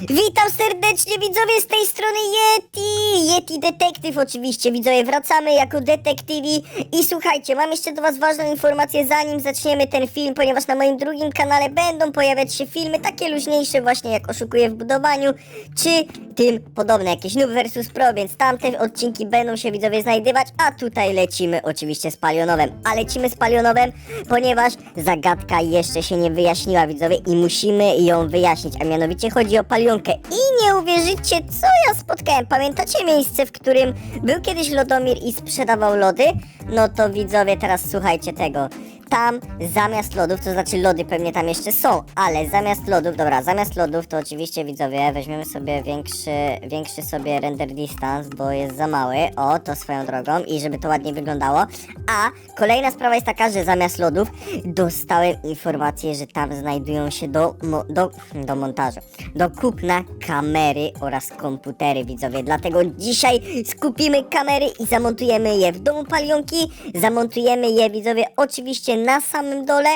Witam serdecznie widzowie z tej strony Yeti! Yeti Detektyw oczywiście, widzowie, wracamy jako detektywi. I słuchajcie, mam jeszcze do was ważną informację zanim zaczniemy ten film, ponieważ na moim drugim kanale będą pojawiać się filmy takie luźniejsze właśnie jak Oszukuję w budowaniu, czy tym podobne, jakieś Noob vs Pro, więc tamte odcinki będą się widzowie znajdywać, a tutaj lecimy oczywiście z Palionowem, a lecimy z Palionowem, ponieważ zagadka jeszcze się nie wyjaśniła widzowie i musimy ją wyjaśnić, a mianowicie chodzi o palionkę. I nie uwierzycie co ja spotkałem, pamiętacie miejsce, w którym był kiedyś Lodomir i sprzedawał lody? No to widzowie teraz słuchajcie tego. Tam zamiast lodów, to znaczy lody pewnie tam jeszcze są, ale zamiast lodów, dobra, zamiast lodów to oczywiście widzowie weźmiemy sobie większy, większy sobie render distance, bo jest za mały, o to swoją drogą i żeby to ładnie wyglądało, a kolejna sprawa jest taka, że zamiast lodów dostałem informację, że tam znajdują się do, mo, do, do montażu, do kupna kamery oraz komputery widzowie, dlatego dzisiaj skupimy kamery i zamontujemy je w domu palionki, zamontujemy je widzowie oczywiście na samym dole,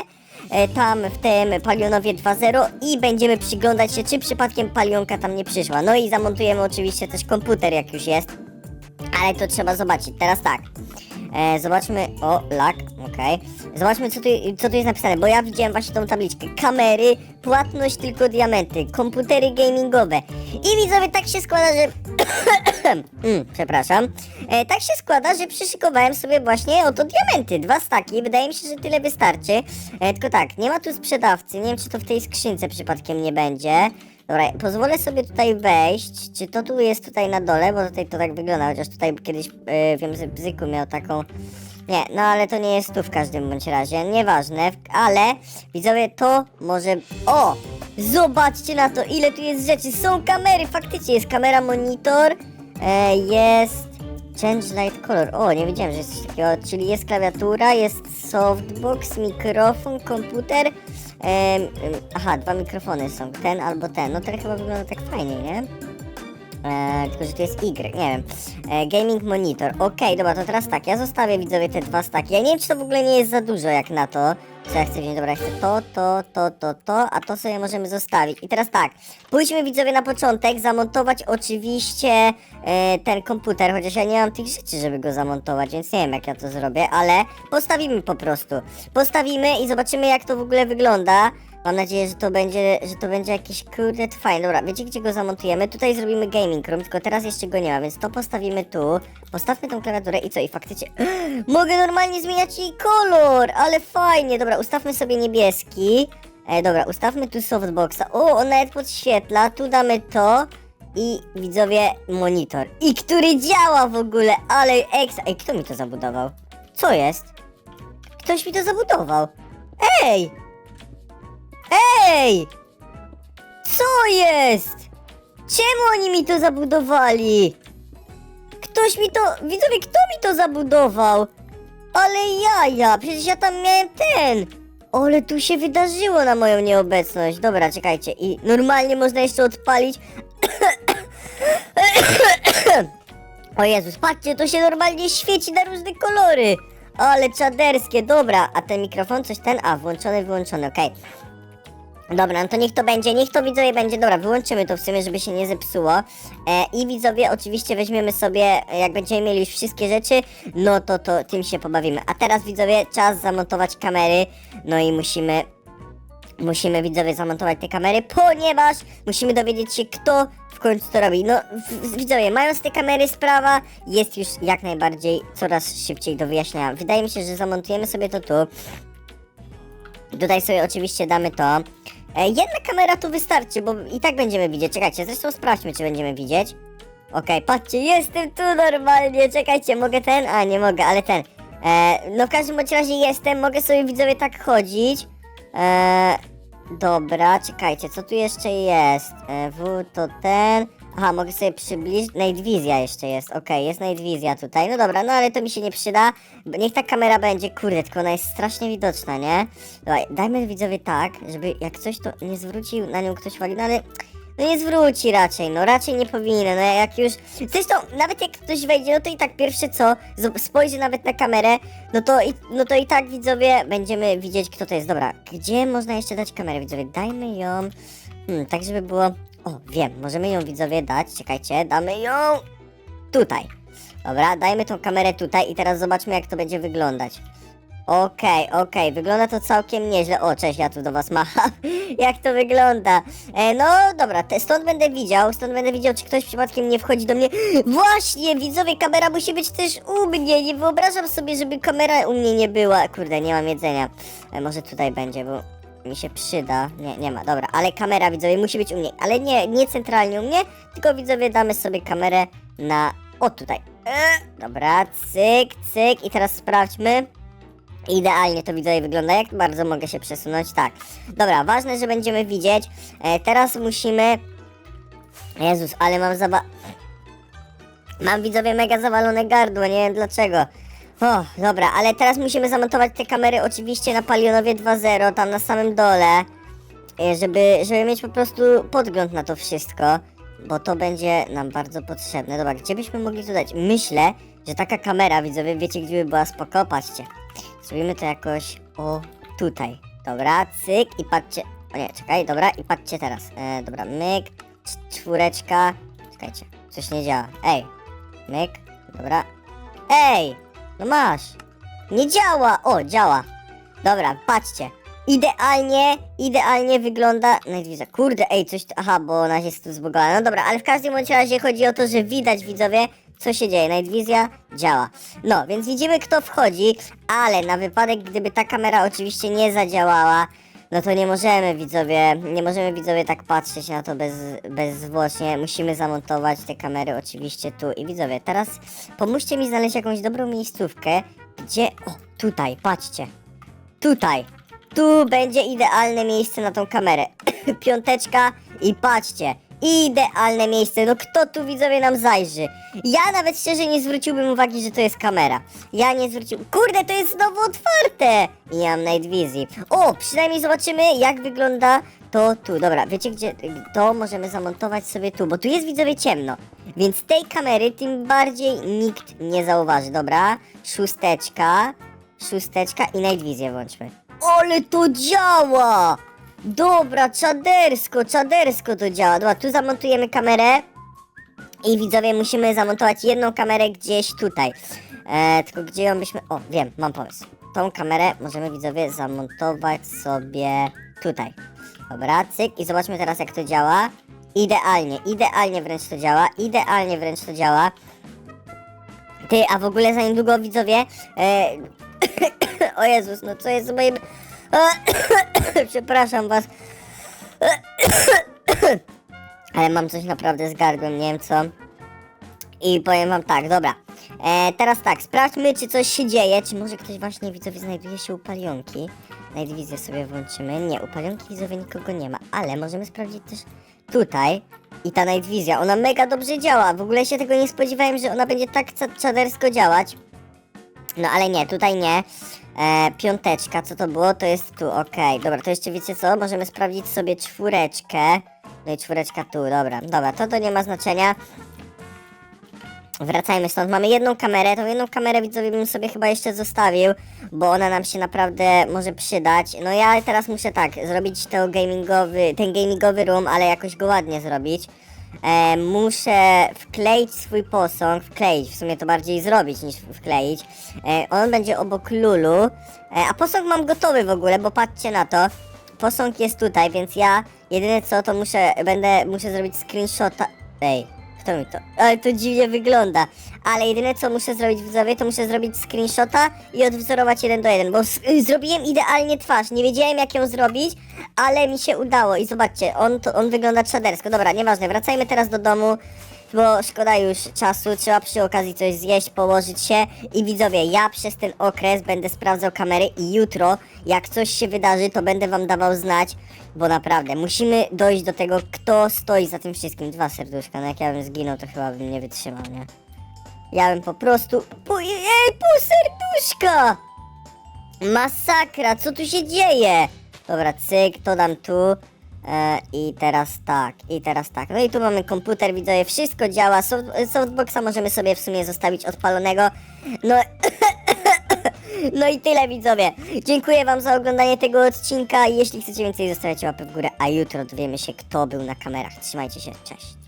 e, tam w tym Palionowie 2.0 i będziemy przyglądać się, czy przypadkiem palionka tam nie przyszła. No i zamontujemy oczywiście też komputer, jak już jest, ale to trzeba zobaczyć. Teraz tak. E, zobaczmy, o, lak, okej. Zobaczmy, co tu, co tu jest napisane, bo ja widziałem właśnie tą tabliczkę. Kamery, płatność tylko diamenty, komputery gamingowe. I widzowie, tak się składa, że... mm, przepraszam. E, tak się składa, że przyszykowałem sobie właśnie oto diamenty, dwa staki. Wydaje mi się, że tyle wystarczy. E, tylko tak, nie ma tu sprzedawcy, nie wiem, czy to w tej skrzynce przypadkiem nie będzie. Dobra, pozwolę sobie tutaj wejść. Czy to tu jest tutaj na dole? Bo tutaj to tak wygląda, chociaż tutaj kiedyś e, wiem, że Bzyku miał taką. Nie, no ale to nie jest tu w każdym bądź razie, nieważne, ale widzowie to może. O! Zobaczcie na to, ile tu jest rzeczy. Są kamery, faktycznie jest kamera monitor, e, jest change light color. O, nie wiedziałem, że jest coś takiego, czyli jest klawiatura, jest softbox, mikrofon, komputer. Em, aha, dwa mikrofony są, ten albo ten. No ten chyba wygląda tak fajnie, nie? E, tylko, że to jest Y, nie wiem. E, gaming monitor. Okej, dobra, to teraz tak. Ja zostawię widzowie te dwa staki. Ja nie wiem, czy to w ogóle nie jest za dużo jak na to. Co ja chcę wziąć? Dobra, chcę to, to, to, to, to, a to sobie możemy zostawić. I teraz tak. Pójdźmy widzowie na początek zamontować oczywiście e, ten komputer, chociaż ja nie mam tych rzeczy, żeby go zamontować, więc nie wiem jak ja to zrobię, ale postawimy po prostu. Postawimy i zobaczymy jak to w ogóle wygląda. Mam nadzieję, że to będzie, że to będzie jakieś kurde fajne. Dobra, wiecie gdzie go zamontujemy? Tutaj zrobimy gaming room, tylko teraz jeszcze go nie ma, więc to postawimy tu. Postawmy tą klawiaturę i co? I faktycznie... Mogę normalnie zmieniać jej kolor, ale fajnie. Dobra, ustawmy sobie niebieski. E, dobra, ustawmy tu softboxa. O, on nawet podświetla. Tu damy to. I widzowie, monitor. I który działa w ogóle, ale ekstra. Ej, kto mi to zabudował? Co jest? Ktoś mi to zabudował. Ej! Ej! Co jest? Czemu oni mi to zabudowali? Ktoś mi to... Widzowie, kto mi to zabudował? Ale jaja, przecież ja tam miałem ten. Ale tu się wydarzyło na moją nieobecność. Dobra, czekajcie. I normalnie można jeszcze odpalić. O Jezus, patrzcie, to się normalnie świeci na różne kolory. Ale czaderskie, dobra. A ten mikrofon, coś ten? A, włączony, wyłączony, okej. Dobra, no to niech to będzie, niech to widzowie będzie. Dobra, wyłączymy to w sumie, żeby się nie zepsuło. E, I widzowie, oczywiście weźmiemy sobie, e, jak będziemy mieli już wszystkie rzeczy, no to, to tym się pobawimy. A teraz widzowie, czas zamontować kamery. No i musimy Musimy widzowie zamontować te kamery, ponieważ musimy dowiedzieć się, kto w końcu to robi. No, w, widzowie, mając te kamery, sprawa jest już jak najbardziej coraz szybciej do wyjaśnienia. Wydaje mi się, że zamontujemy sobie to tu. Tutaj sobie oczywiście damy to. E, jedna kamera tu wystarczy, bo i tak będziemy widzieć. Czekajcie, zresztą sprawdźmy, czy będziemy widzieć. Okej, patrzcie, jestem tu normalnie. Czekajcie, mogę ten? A, nie mogę, ale ten. E, no w każdym bądź razie jestem, mogę sobie widzowie tak chodzić. E, dobra, czekajcie, co tu jeszcze jest? E, w to ten. Aha, mogę sobie przybliżyć. Vision jeszcze jest, okej, jest Vision tutaj. No dobra, no ale to mi się nie przyda. Niech ta kamera będzie, kurde, tylko ona jest strasznie widoczna, nie? Dobra, dajmy widzowie tak, żeby jak coś to nie zwrócił na nią ktoś uwagi, no ale no nie zwróci raczej, no raczej nie powinien, no jak już... Zresztą, nawet jak ktoś wejdzie, no to i tak pierwsze co, spojrzy nawet na kamerę, no to, i, no to i tak widzowie będziemy widzieć kto to jest. Dobra, gdzie można jeszcze dać kamerę widzowie? Dajmy ją, hmm, tak żeby było O, wiem, możemy ją widzowie dać, czekajcie, damy ją tutaj. Dobra, dajmy tą kamerę tutaj i teraz zobaczmy jak to będzie wyglądać. Okej, okej, wygląda to całkiem nieźle. O, cześć, ja tu do was macham. jak to wygląda? E, no dobra, te, stąd będę widział, stąd będę widział, czy ktoś przypadkiem nie wchodzi do mnie. Właśnie, widzowie, kamera musi być też u mnie. Nie wyobrażam sobie, żeby kamera u mnie nie była. Kurde, nie mam jedzenia. E, może tutaj będzie, bo mi się przyda. Nie, nie ma, dobra, ale kamera, widzowie, musi być u mnie. Ale nie, nie centralnie u mnie, tylko widzowie, damy sobie kamerę na... O, tutaj. E, dobra, cyk, cyk i teraz sprawdźmy. Idealnie to widzowie wygląda, jak bardzo mogę się przesunąć, tak. Dobra, ważne, że będziemy widzieć. E, teraz musimy... Jezus, ale mam zaba... Mam widzowie mega zawalone gardło, nie wiem dlaczego. O, dobra, ale teraz musimy zamontować te kamery oczywiście na Palionowie 2.0, tam na samym dole. e, Żeby, żeby mieć po prostu podgląd na to wszystko. Bo to będzie nam bardzo potrzebne. Dobra, gdzie byśmy mogli to dać? Myślę, że taka kamera, widzowie, wiecie gdzie by była spoko? Patrzcie. Zrobimy to jakoś o tutaj. Dobra, cyk i patrzcie. O nie, czekaj, dobra, i patrzcie teraz. E, dobra, myk, cz- czwóreczka. Czekajcie, coś nie działa. Ej, myk, dobra. Ej, no masz. Nie działa. O, działa. Dobra, patrzcie. Idealnie, idealnie wygląda Night Kurde, ej, coś... tu- Aha, bo ona jest tu zbugała. No dobra, ale w każdym bądź razie chodzi o to, że widać, widzowie, co się dzieje. Night Vision działa. No, więc widzimy, kto wchodzi, ale na wypadek, gdyby ta kamera oczywiście nie zadziałała, no to nie możemy, widzowie, nie możemy, widzowie, tak patrzeć na to bez, bezzwłocznie. Musimy zamontować te kamery oczywiście tu. I widzowie, teraz pomóżcie mi znaleźć jakąś dobrą miejscówkę, gdzie... O, tutaj, patrzcie. Tutaj. Tu będzie idealne miejsce na tą kamerę. Piąteczka i patrzcie. Idealne miejsce. No kto tu widzowie nam zajrzy? Ja nawet szczerze nie zwróciłbym uwagi, że to jest kamera. Ja nie zwrócił. Kurde, to jest znowu otwarte! I mam Night Vision. O, przynajmniej zobaczymy jak wygląda to tu. Dobra, wiecie gdzie to możemy zamontować sobie tu, bo tu jest widzowie ciemno. Więc tej kamery tym bardziej nikt nie zauważy. Dobra, szósteczka szósteczka i Night Vision włączmy. Ale to działa! Dobra, czadersko, czadersko to działa. Dobra, tu zamontujemy kamerę. I widzowie, musimy zamontować jedną kamerę gdzieś tutaj. E, tylko gdzie ją byśmy... O, wiem, mam pomysł. Tą kamerę możemy, widzowie, zamontować sobie tutaj. Dobra, cyk i zobaczmy teraz jak to działa. Idealnie, idealnie wręcz to działa, idealnie wręcz to działa. Ty, a w ogóle za niedługo widzowie... E, o Jezus, no co jest z moim... Przepraszam was. Ale mam coś naprawdę z gardłem, nie wiem co. I powiem wam tak, dobra. E, teraz tak, sprawdźmy, czy coś się dzieje. Czy może ktoś właśnie widzowie znajduje się u palionki? Najdwizję sobie włączymy. Nie, u palionki widzowie nikogo nie ma, ale możemy sprawdzić też tutaj. I ta Vision, ona mega dobrze działa. W ogóle się tego nie spodziewałem, że ona będzie tak cza- czadersko działać. No ale nie, tutaj nie. E, piąteczka, co to było? To jest tu, okej. Dobra, to jeszcze wiecie co? Możemy sprawdzić sobie czwóreczkę. No i czwóreczka tu, dobra. Dobra, to to nie ma znaczenia. Wracajmy stąd. Mamy jedną kamerę. Tą jedną kamerę widzowie bym sobie chyba jeszcze zostawił, bo ona nam się naprawdę może przydać. No ja teraz muszę tak, zrobić to gamingowy, ten gamingowy room, ale jakoś go ładnie zrobić. E, muszę wkleić swój posąg, wkleić, w sumie to bardziej zrobić niż wkleić. E, on będzie obok Lulu, e, a posąg mam gotowy w ogóle, bo patrzcie na to. Posąg jest tutaj, więc ja jedyne co to muszę, będę, muszę zrobić screenshota. Ej, kto mi to? Ale to dziwnie wygląda. Ale jedyne co muszę zrobić widzowie, to muszę zrobić screenshota i odwzorować jeden do jeden, bo y, zrobiłem idealnie twarz. Nie wiedziałem jak ją zrobić, ale mi się udało. I zobaczcie, on, to, on wygląda czadersko. Dobra, nieważne, wracajmy teraz do domu. Bo szkoda już czasu, trzeba przy okazji coś zjeść, położyć się i widzowie, ja przez ten okres będę sprawdzał kamery i jutro, jak coś się wydarzy, to będę wam dawał znać, bo naprawdę, musimy dojść do tego, kto stoi za tym wszystkim. Dwa serduszka, no jak ja bym zginął, to chyba bym nie wytrzymał, nie? Ja bym po prostu... Ej, pół serduszka! Masakra, co tu się dzieje? Dobra, cyk, to dam tu. E, I teraz tak, i teraz tak. No i tu mamy komputer, widzowie, wszystko działa. Soft, softboxa możemy sobie w sumie zostawić odpalonego. No, No i tyle widzowie. Dziękuję wam za oglądanie tego odcinka jeśli chcecie więcej zostawiacie łapy w górę, a jutro dowiemy się kto był na kamerach. Trzymajcie się, cześć.